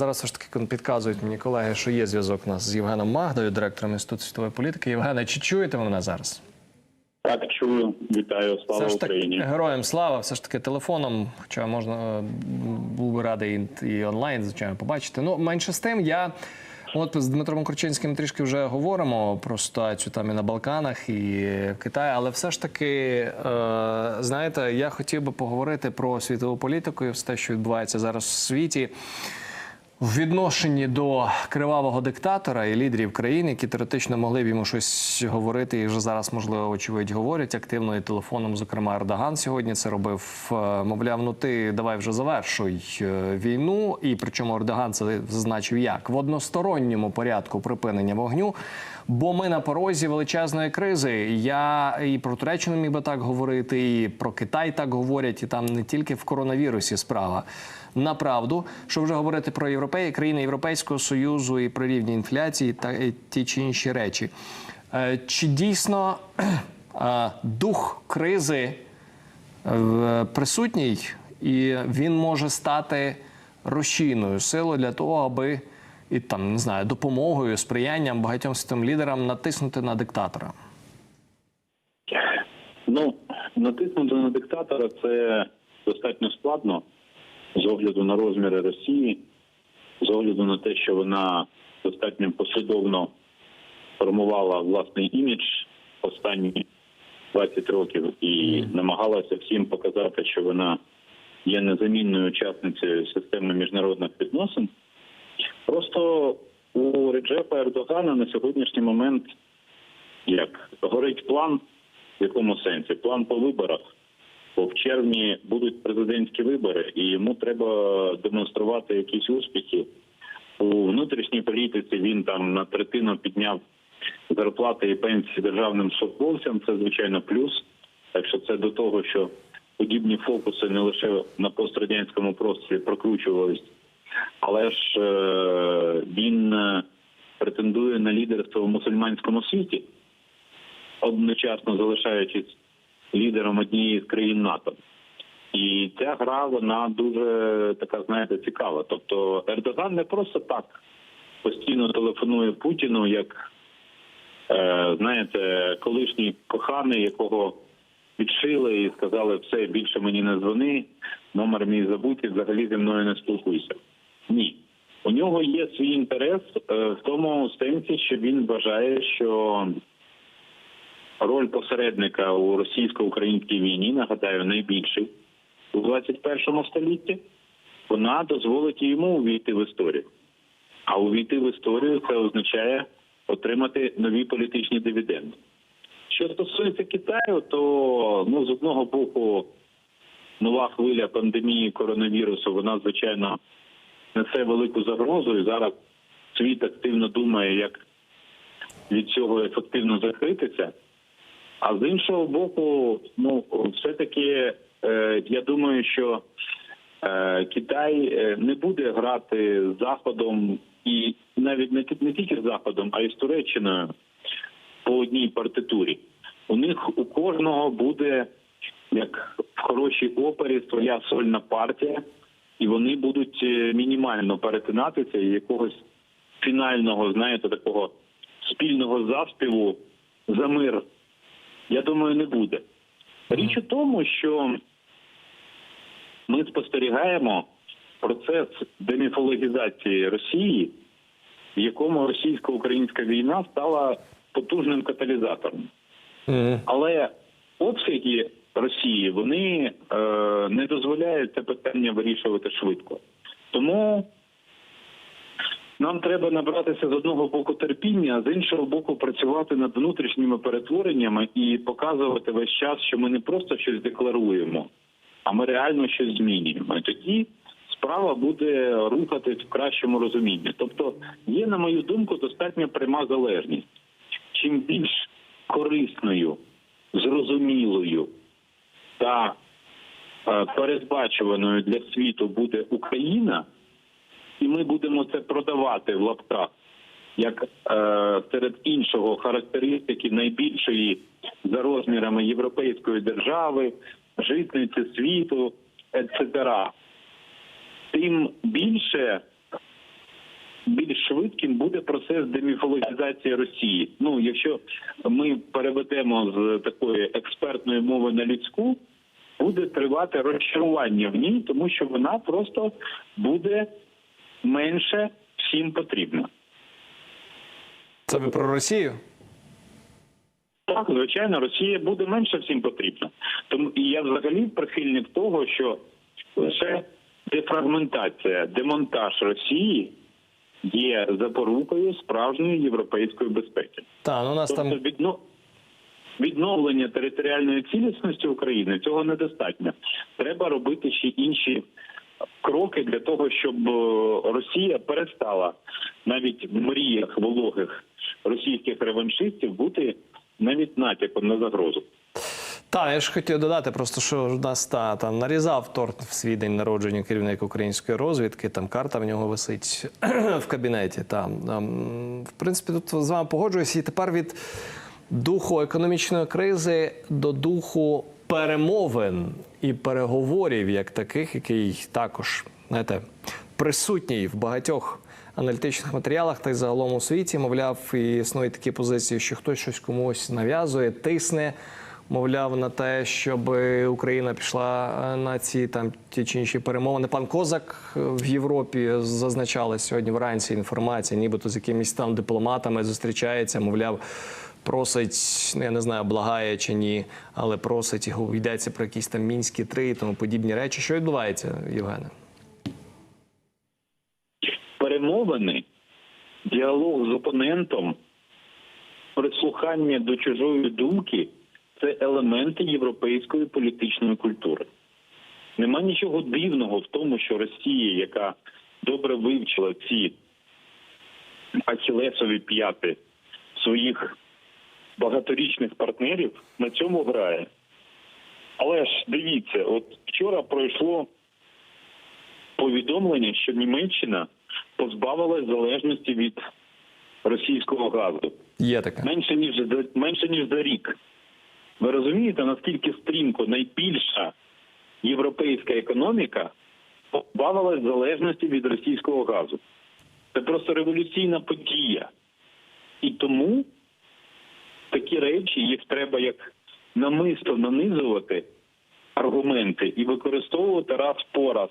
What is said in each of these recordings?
Зараз все ж таки підказують мені колеги, що є зв'язок у нас з Євгеном Магдою, директором Інституту світової політики. Євгене, чи чуєте ви мене зараз? Так, чую. Вітаю, слава Все ж таки, Україні. героям слава, все ж таки телефоном, хоча можна е, був би радий і, і онлайн, звичайно, побачити. Ну, менше з тим, я от з Дмитром Корчинським трішки вже говоримо про ситуацію там і на Балканах, і в Китаї, але все ж таки, е, знаєте, я хотів би поговорити про світову політику і все те, що відбувається зараз в світі. В відношенні до кривавого диктатора і лідерів країн, які теоретично могли б йому щось говорити, і вже зараз, можливо, очевидь, говорять активно і телефоном. Зокрема, Ердоган сьогодні це робив. Е, Мовляв, ну ти давай вже завершуй е, війну. І причому Ердоган це зазначив як в односторонньому порядку припинення вогню. Бо ми на порозі величезної кризи. Я і про Туреччину міг би так говорити, і про Китай так говорять, і там не тільки в коронавірусі справа. Направду, що вже говорити про європей, країни Європейського союзу і про рівні інфляції та і ті чи інші речі. Е, Чи дійсно е, дух кризи е, присутній, і він може стати рушійною силою для того, аби і там не знаю допомогою, сприянням багатьом світовим лідерам натиснути на диктатора? Ну, натиснути на диктатора це достатньо складно з огляду на розміри Росії, з огляду на те, що вона достатньо послідовно формувала власний імідж останні 20 років і намагалася всім показати, що вона є незамінною учасницею системи міжнародних відносин. Просто у Реджепа Ердогана на сьогоднішній момент як горить план, в якому сенсі? План по виборах. Бо в червні будуть президентські вибори, і йому треба демонструвати якісь успіхи. У внутрішній політиці він там на третину підняв зарплати і пенсії державним службовцям. Це звичайно плюс. Так що це до того, що подібні фокуси не лише на пострадянському просторі прокручувались, але ж е, він е, претендує на лідерство в мусульманському світі, одночасно залишаючись лідером однієї з країн НАТО. І ця гра вона дуже така, знаєте, цікава. Тобто Ердоган не просто так постійно телефонує Путіну, як е, знаєте, колишній коханий, якого відшили і сказали, все більше мені не дзвони, номер мій забудь і взагалі зі мною не спілкуйся. Ні. У нього є свій інтерес е, в тому сенсі, що він вважає, що роль посередника у російсько-українській війні, нагадаю, найбільший у 21 столітті, вона дозволить йому увійти в історію. А увійти в історію це означає отримати нові політичні дивіденди. Що стосується Китаю, то ну з одного боку нова хвиля пандемії коронавірусу, вона звичайно несе велику загрозу, і зараз світ активно думає, як від цього ефективно закритися. А з іншого боку, ну все-таки е, я думаю, що е, Китай е, не буде грати з Заходом і навіть не, не тільки з Заходом, а й з Туреччиною по одній партитурі. У них у кожного буде як в хорошій опері своя сольна партія, і вони будуть е, мінімально перетинатися і якогось фінального, знаєте, такого спільного заспіву за мир. Я думаю, не буде. Річ у тому, що ми спостерігаємо процес деміфологізації Росії, в якому російсько-українська війна стала потужним каталізатором. Але обсяги Росії вони е, не дозволяють це питання вирішувати швидко. Тому нам треба набратися з одного боку терпіння, а з іншого боку, працювати над внутрішніми перетвореннями і показувати весь час, що ми не просто щось декларуємо, а ми реально щось змінюємо. І тоді справа буде рухатись в кращому розумінні. Тобто, є, на мою думку, достатньо пряма залежність. Чим більш корисною, зрозумілою та е, передбачуваною для світу буде Україна і ми будемо це продавати в лапках як е, серед іншого характеристики найбільшої за розмірами європейської держави, житниці світу, etc., тим більше Більш швидким буде процес деміфологізації Росії. Ну, якщо ми переведемо з такої експертної мови на людську, буде тривати розчарування в ній, тому що вона просто буде менше всім потрібна. Це ви про Росію? Так, звичайно, Росія буде менше всім потрібна. Тому і я взагалі прихильник того, що лише дефрагментація, демонтаж Росії є запорукою справжньої європейської безпеки. Та ну у нас Тобто там відно... відновлення територіальної цілісності України цього недостатньо. Треба робити ще інші кроки для того, щоб е, Росія перестала навіть в мріях вологих російських реваншистів бути навіть натяком на загрозу. Та, я ж хотів додати, просто що нас та там нарізав торт в свій день народження керівник української розвідки. Там карта в нього висить в кабінеті. Там ем, в принципі, тут з вами погоджуюся. І тепер від духу економічної кризи до духу перемовин і переговорів, як таких, який також знаєте, присутній в багатьох аналітичних матеріалах та й загалом у світі. Мовляв, і існують такі позиції, що хтось щось комусь нав'язує, тисне. Мовляв, на те, щоб Україна пішла е, на ці там ті чи інші перемовини. Пан Козак е, в Європі зазначали сьогодні вранці інформація, нібито з якимись там дипломатами зустрічається. Мовляв, просить, ну я не знаю, благає чи ні, але просить його йдеться про якісь там мінські три і тому подібні речі. Що відбувається, Євгене? перемовини, діалог з опонентом, прислухання до чужої думки це елементи європейської політичної культури. Нема нічого дивного в тому, що Росія, яка добре вивчила ці ахілесові п'яти своїх багаторічних партнерів, на цьому грає. Але ж дивіться, от вчора пройшло повідомлення, що Німеччина позбавилась залежності від російського газу Є таке. менше ніж за менше ніж за рік. Ви розумієте, наскільки стрімко найбільша європейська економіка позбавилась залежності від російського газу? Це просто революційна подія. І тому такі речі їх треба як намисто нанизувати аргументи і використовувати раз по раз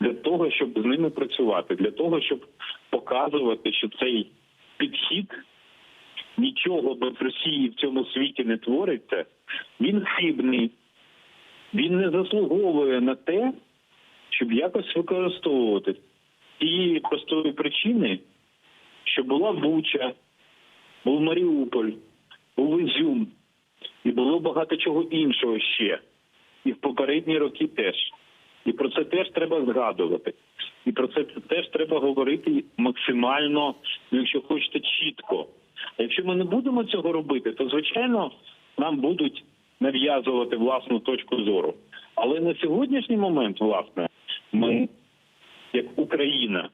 для того, щоб з ними працювати, для того, щоб показувати, що цей підхід нічого без Росії в цьому світі не твориться, він хибний, він не заслуговує на те, щоб якось використовувати тієї простої причини, що була Буча, був Маріуполь, Ізюм, і було багато чого іншого ще. І в попередні роки теж. І про це теж треба згадувати. І про це теж треба говорити максимально, якщо хочете, чітко. А якщо ми не будемо цього робити, то звичайно нам будуть нав'язувати власну точку зору. Але на сьогоднішній момент, власне, ми, як Україна,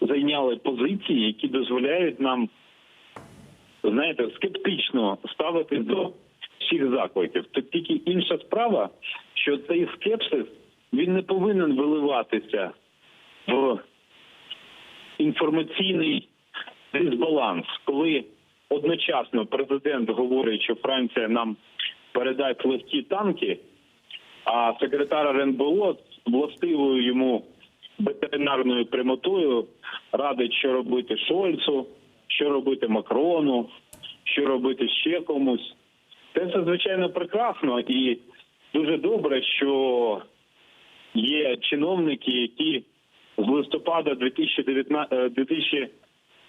зайняли позиції, які дозволяють нам, знаєте, скептично ставити до всіх закликів. Тут тільки інша справа, що цей скепсис він не повинен виливатися в інформаційний дисбаланс, коли одночасно президент говорить, що Франція нам передасть легкі танки, а секретар РНБО властивою йому ветеринарною прямотою радить, що робити Шольцу, що робити Макрону, що робити ще комусь. Це звичайно прекрасно і дуже добре, що є чиновники, які з листопада 2019, е,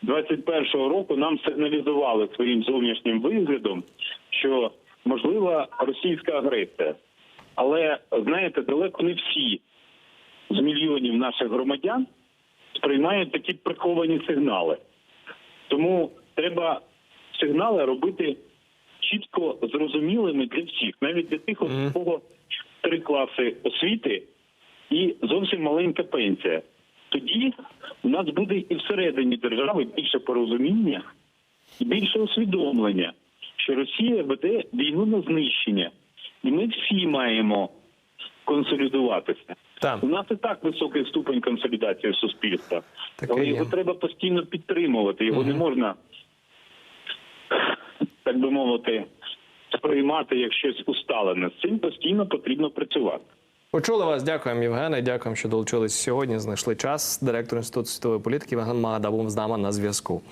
2021 року нам сигналізували своїм зовнішнім виглядом, що можлива російська агресія. Але знаєте, далеко не всі з мільйонів наших громадян сприймають такі приховані сигнали. Тому треба сигнали робити чітко зрозумілими для всіх, навіть для тих, у кого три класи освіти і зовсім маленька пенсія. Тоді у нас буде і всередині держави більше порозуміння і більше усвідомлення, що Росія веде війну на знищення, і ми всі маємо консолідуватися. Так. У нас і так високий ступень консолідації суспільства, Так але є. його треба постійно підтримувати. Його не можна, так би мовити, сприймати як щось усталене. З цим постійно потрібно працювати. Почули вас. Дякуємо, Євгене. Дякуємо, що долучились сьогодні. Знайшли час. Директор інституту світової політики Євген Магада був з нами на зв'язку.